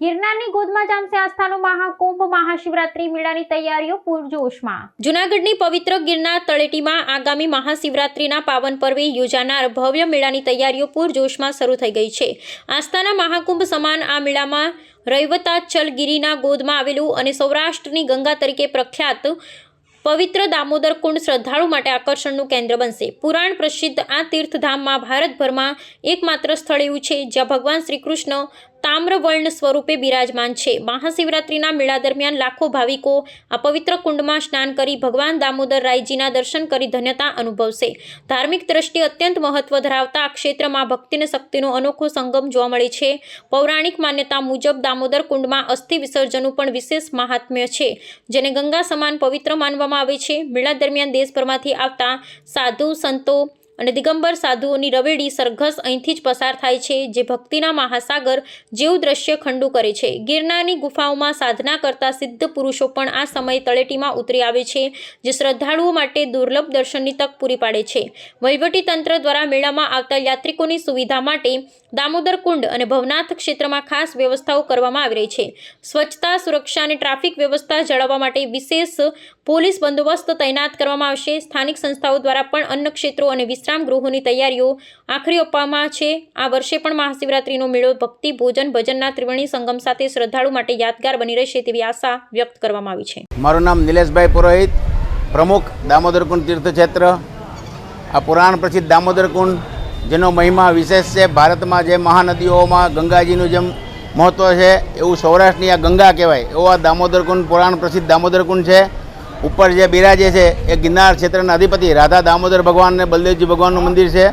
ગિરનારની ગોદમાં જામશે આસ્થાનો મહાકુંભ, મહાશિવરાત્રી મેળાની તૈયારીઓ પૂરજોશમાં. જૂનાગઢની પવિત્ર ગિરનાર તળેટીમાં આગામી મહાશિવરાત્રીના પાવન પર્વે યોજાનાર ભવ્ય મેળાની તૈયારીઓ પૂરજોશમાં શરૂ થઈ ગઈ છે. આસ્થાના મહાકુંભ સમાન આ મેળામાં રૈવતાચલ ગિરીના ગોદમાં આવેલું અને સૌરાષ્ટ્રની ગંગા તરીકે પ્રખ્યાત પવિત્ર દામોદર કુંડ શ્રદ્ધાળુ માટે આકર્ષણનું કેન્દ્ર બનશે. પુરાણ પ્રસિદ્ધ આ તીર્થધામમાં ભારતભરમાં એકમાત્ર સ્થળ એવું છે જ્યાં ભગવાન શ્રી કૃષ્ણ તામ્રવર્ણ સ્વરૂપે બિરાજમાન છે. મહાશિવરાત્રિના મેળા દરમિયાન લાખો ભાવિકો આ પવિત્ર કુંડમાં સ્નાન કરી ભગવાન દામોદર રાયજીના દર્શન કરી ધન્યતા અનુભવશે. ધાર્મિક દ્રષ્ટિએ અત્યંત મહત્વ ધરાવતા આ ક્ષેત્રમાં ભક્તિને શક્તિનો અનોખો સંગમ જોવા મળે છે. પૌરાણિક માન્યતા મુજબ દામોદર કુંડમાં અસ્થિ વિસર્જનનું પણ વિશેષ મહાત્મ્ય છે, જેને ગંગા સમાન પવિત્ર માનવામાં આવે છે. મેળા દરમિયાન દેશભરમાંથી આવતા સાધુ, સંતો અને દિગંબર સાધુઓની રવેડી સરઘસ અહીંથી જ પસાર થાય છે, જે ભક્તિના મહાસાગર જેવું દ્રશ્ય ખંડુ કરે છે. ગિરનારની ગુફાઓમાં સાધના કરતા સિદ્ધ પુરુષો પણ આ સમયે તળેટીમાં ઉતરી આવે છે, જે શ્રદ્ધાળુઓ માટે દુર્લભ દર્શનની તક પૂરી પાડે છે. વહીવટી તંત્ર દ્વારા મેળામાં આવતા યાત્રિકોની સુવિધા માટે દામોદર કુંડ અને ભવનાથ ક્ષેત્રમાં ખાસ વ્યવસ્થાઓ કરવામાં આવી રહી છે. સ્વચ્છતા, સુરક્ષા અને ટ્રાફિક વ્યવસ્થા જાળવવા માટે વિશેષ પોલીસ બંદોબસ્ત તૈનાત કરવામાં આવશે. સ્થાનિક સંસ્થાઓ દ્વારા પણ અન્ન ક્ષેત્રો અને વિશ્રામ ગૃહોની તૈયારીઓ આખરી આપવામાં છે. આ વર્ષે પણ મહાશિવરાત્રિનો મેળો ભક્તિ, ભોજન, ભજનના ત્રિવેણી સંગમ સાથે શ્રદ્ધાળુ માટે યાદગાર બની રહેશે તેવી આશા વ્યક્ત કરવામાં આવી છે. મારું નામ નિલેશભાઈ પુરોહિત, પ્રમુખ દામોદર કુંડ તીર્થક્ષેત્ર. આ પુરાણ પ્રસિદ્ધ દામોદર કુંડ જેનો મહિમા વિશેષ છે. ભારતમાં જે મહાનદીઓમાં ગંગાજીનું જેમ મહત્ત્વ છે, એવું સૌરાષ્ટ્રની આ ગંગા કહેવાય. એવો આ દામોદર કુંડ પુરાણ પ્રસિદ્ધ દામોદર કુંડ છે. ઉપર જે બિરાજે છે, એ ગિરનાર ક્ષેત્રના અધિપતિ રાધા દામોદર ભગવાન અને બલદેવજી ભગવાનનું મંદિર છે.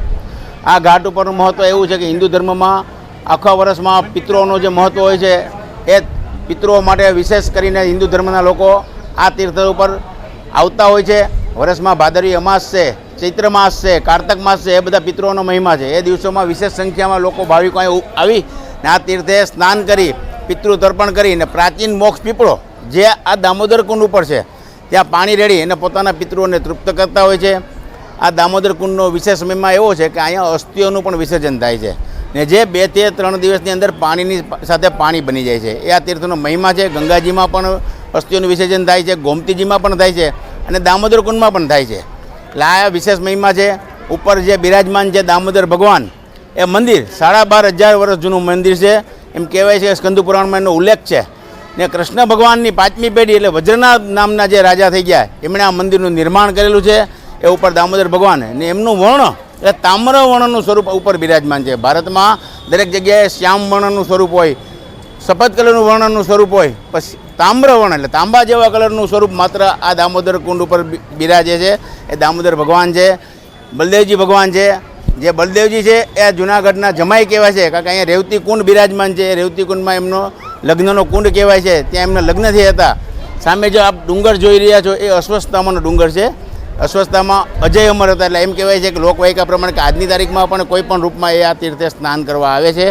આ ઘાટ ઉપરનું મહત્ત્વ એવું છે કે હિન્દુ ધર્મમાં આખા વર્ષમાં પિતૃઓનું જે મહત્ત્વ હોય છે, એ પિતૃઓ માટે વિશેષ કરીને હિન્દુ ધર્મના લોકો આ તીર્થ ઉપર આવતા હોય છે. વર્ષમાં ભાદરવી અમાસ છે, ચૈત્ર માસ છે, કારતક માસ છે, એ બધા પિતૃઓનો મહિમા છે. એ દિવસોમાં વિશેષ સંખ્યામાં લોકો ભાવિકો આવી ને આ તીર્થે સ્નાન કરી, પિતૃ તર્પણ કરી ને પ્રાચીન મોક્ષ પીપળો જે આ દામોદર કુંડ ઉપર છે ત્યાં પાણી રેડી અને પોતાના પિતૃઓને તૃપ્ત કરતા હોય છે. આ દામોદર કુંડનો વિશેષ મહિમા એવો છે કે અહીંયા અસ્થિઓનું પણ વિસર્જન થાય છે. ને જે બે તે ત્રણ દિવસની અંદર પાણીની સાથે પાણી બની જાય છે. એ આ તીર્થનો મહિમા છે. ગંગાજીમાં પણ અસ્થિઓનું વિસર્જન થાય છે. ગોમતીજીમાં પણ થાય છે અને દામોદર કુંડમાં પણ થાય છે. એટલે આ વિશેષ મહિમા છે. ઉપર જે બિરાજમાન છે દામોદર ભગવાન, એ મંદિર સાડા બાર હજાર વર્ષ જૂનું મંદિર છે. એમ કહેવાય છે કે સ્કંદ પુરાણમાં એનો ઉલ્લેખ છે. ને કૃષ્ણ ભગવાનની પાંચમી પેઢી એટલે વજ્રનાથ નામના જે રાજા થઈ ગયા, એમણે આ મંદિરનું નિર્માણ કરેલું છે, એ ઉપર દામોદર ભગવાન ને એમનું વર્ણ, એટલે તામ્ર વર્ણનું સ્વરૂપ ઉપર બિરાજમાન છે. ભારતમાં દરેક જગ્યાએ શ્યામ વર્ણનું સ્વરૂપ હોય સફેદ કલરનું વર્ણનું સ્વરૂપ હોય પછી તામ્ર એટલે તાંબા જેવા કલરનું સ્વરૂપ માત્ર આ દામોદર કુંડ ઉપર બિરાજે છે. એ દામોદર ભગવાન છે, બલદેવજી ભગવાન છે. જે બલદેવજી છે, એ જુનાગઢના જમાઈ કહેવાય છે. કારણ કે અહીંયા રેવતી કુંડ બિરાજમાન છે. એ રેવતી કુંડમાં એમનો લગ્નનો કુંડ કહેવાય છે, ત્યાં એમના લગ્ન થયા હતા. સામે જો આપ ડુંગર જોઈ રહ્યા છો, એ અસ્વસ્થતામાંનો ડુંગર છે. અસ્વસ્થતામાં અજય અમર હતા એટલે એમ કહેવાય છે કે લોકવાયકા પ્રમાણે કે આજની તારીખમાં પણ કોઈ પણ રૂપમાં એ આ તીર્થે સ્નાન કરવા આવે છે.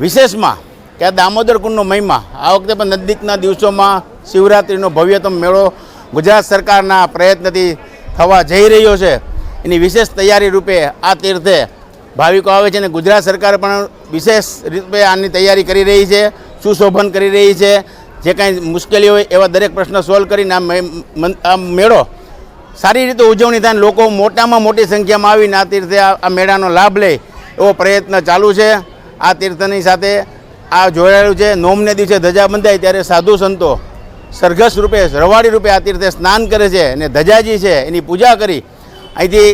વિશેષમાં કે આ દામોદર કુંડનો મહિમા, આ વખતે પણ નજીકના દિવસોમાં શિવરાત્રિનો ભવ્યતમ મેળો ગુજરાત સરકારના પ્રયત્નથી થવા જઈ રહ્યો છે. એની વિશેષ તૈયારી રૂપે આ તીર્થે ભાવિકો આવે છે અને ગુજરાત સરકાર પણ વિશેષ રૂપે આની તૈયારી કરી રહી છે. સુશોભન કરી રહી છે. જે કાંઈ મુશ્કેલી હોય એવા દરેક પ્રશ્ન સોલ્વ કરીને આ મેળો સારી રીતે ઉજવણી થાય લોકો મોટામાં મોટી સંખ્યામાં આવીને આ તીર્થે આ મેળાનો લાભ લે એવો પ્રયત્ન ચાલુ છે. આ તીર્થની સાથે આ જોડાયેલું છે. નોમને દિવસે ધજા બંધાય ત્યારે સાધુ સંતો સરઘસ રૂપે, રવાડી રૂપે આ તીર્થે સ્નાન કરે છે અને ધજાજી છે. એની પૂજા કરી અહીંથી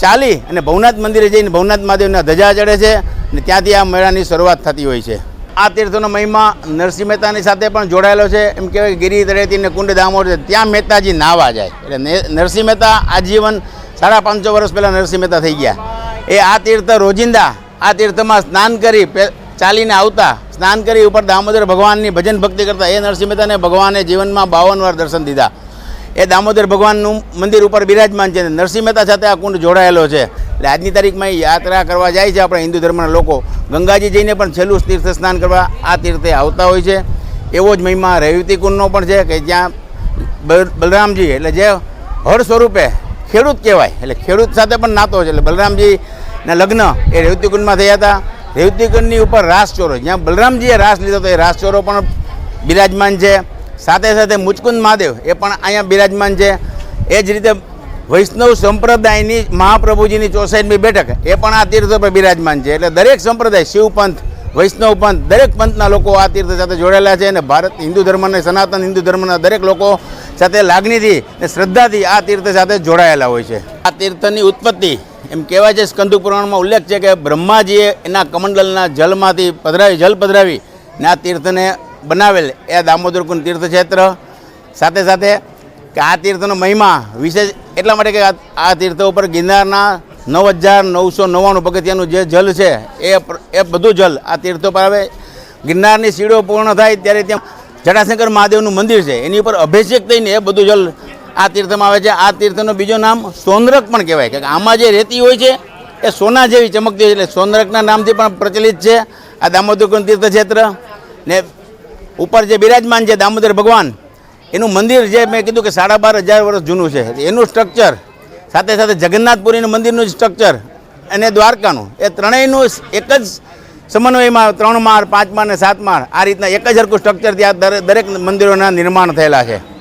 ચાલી અને ભવનાથ મંદિરે જઈને ભવનાથ મહાદેવના ધજા ચડે છે અને ત્યાંથી આ મેળાની શરૂઆત થતી હોય છે. આ તીર્થનો મહિમા નરસિંહ મહેતાની સાથે પણ જોડાયેલો છે. એમ કહેવાય ગિરી, તળેટી ને કુંડ દામોર છે. ત્યાં મહેતાજી નાવા જાય. એટલે નરસિંહ મહેતા આજીવન સાડા પાંચસો વર્ષ પહેલાં નરસિંહ મહેતા થઈ ગયા. એ આ તીર્થ રોજિંદા, આ તીર્થમાં સ્નાન કરી ચાલીને આવતા, સ્નાન કરી ઉપર દામોદર ભગવાનની ભજન ભક્તિ કરતા એ નરસિંહ મહેતાને ભગવાને જીવનમાં બાવન વાર દર્શન દીધા. એ દામોદર ભગવાનનું મંદિર ઉપર બિરાજમાન છે. નરસિંહ મહેતા સાથે આ કુંડ જોડાયેલો છે. એટલે આજની તારીખમાં યાત્રા કરવા જાય છે આપણા હિન્દુ ધર્મના લોકો. ગંગાજી જઈને પણ છેલ્લું તીર્થ સ્નાન કરવા આ તીર્થે આવતા હોય છે. એવો જ મહિમા રેવતી કુંડનો પણ છે કે જ્યાં બલરામજી, એટલે જે હળ સ્વરૂપે ખેડૂત કહેવાય. એટલે ખેડૂત સાથે પણ નાતો છે. એટલે બલરામજીના લગ્ન એ રેવતી કુંડમાં થયા હતા. રેવતીકુંડની ઉપર રાસ ચોરો જ્યાં બલરામજીએ રાસ લીધો હતો એ રાસ ચોરો પણ બિરાજમાન છે. સાથે સાથે મુચકુંદ મહાદેવ એ પણ અહીંયા બિરાજમાન છે. એ જ રીતે વૈષ્ણવ સંપ્રદાયની મહાપ્રભુજીની ચોસાઈની બેઠક એ પણ આ તીર્થ પર બિરાજમાન છે. એટલે દરેક સંપ્રદાય શિવ પંથ વૈષ્ણવ પંથ, દરેક પંથના લોકો આ તીર્થ સાથે જોડાયેલા છે અને ભારત, હિન્દુ ધર્મને, સનાતન હિન્દુ ધર્મના દરેક લોકો સાથે લાગણીથી અને શ્રદ્ધાથી આ તીર્થ સાથે જોડાયેલા હોય છે. આ તીર્થની ઉત્પત્તિ એમ કહેવાય છે, સ્કંદુ પુરાણમાં ઉલ્લેખ છે કે બ્રહ્માજીએ એના કમંડલના જલમાંથી પધરાવી, જલ પધરાવી ને આ તીર્થને બનાવેલ એ દામોદર કુંડ તીર્થક્ષેત્ર. સાથે સાથે કે આ તીર્થનો મહિમા વિશેષ એટલા માટે કે આ- તીર્થ ઉપર ગિરનારના નવ હજાર નવસો નવ્વાણું પગથિયાનું જે જલ છે, એ એ બધું જલ આ તીર્થો પર આવે. ગિરનારની સીડીઓ પૂર્ણ થાય ત્યારે ત્યાં જટાશંકર મહાદેવનું મંદિર છે. એની ઉપર અભિષેક થઈને એ બધું જલ આ તીર્થમાં આવે છે. આ તીર્થનું બીજું નામ સોનરક પણ કહેવાય. કે આમાં જે રેતી હોય છે, એ સોના જેવી ચમકતી હોય એટલે સોનરકના નામથી પણ પ્રચલિત છે આ દામોદરકુંડ તીર્થક્ષેત્ર. ને ઉપર જે બિરાજમાન છે દામોદર ભગવાન, એનું મંદિર જે મેં કીધું કે સાડા બાર હજાર વર્ષ જૂનું છે. એનું સ્ટ્રક્ચર સાથે સાથે જગન્નાથપુરીનું મંદિરનું સ્ટ્રક્ચર અને દ્વારકાનું. એ ત્રણેયનું એક જ સમન્વયમાં ત્રણ માળ, પાંચ માળ અને સાત માળ, આ રીતના એક જ હરકું સ્ટ્રક્ચરથી આ દરે- દરેક મંદિરોના નિર્માણ થયેલા છે.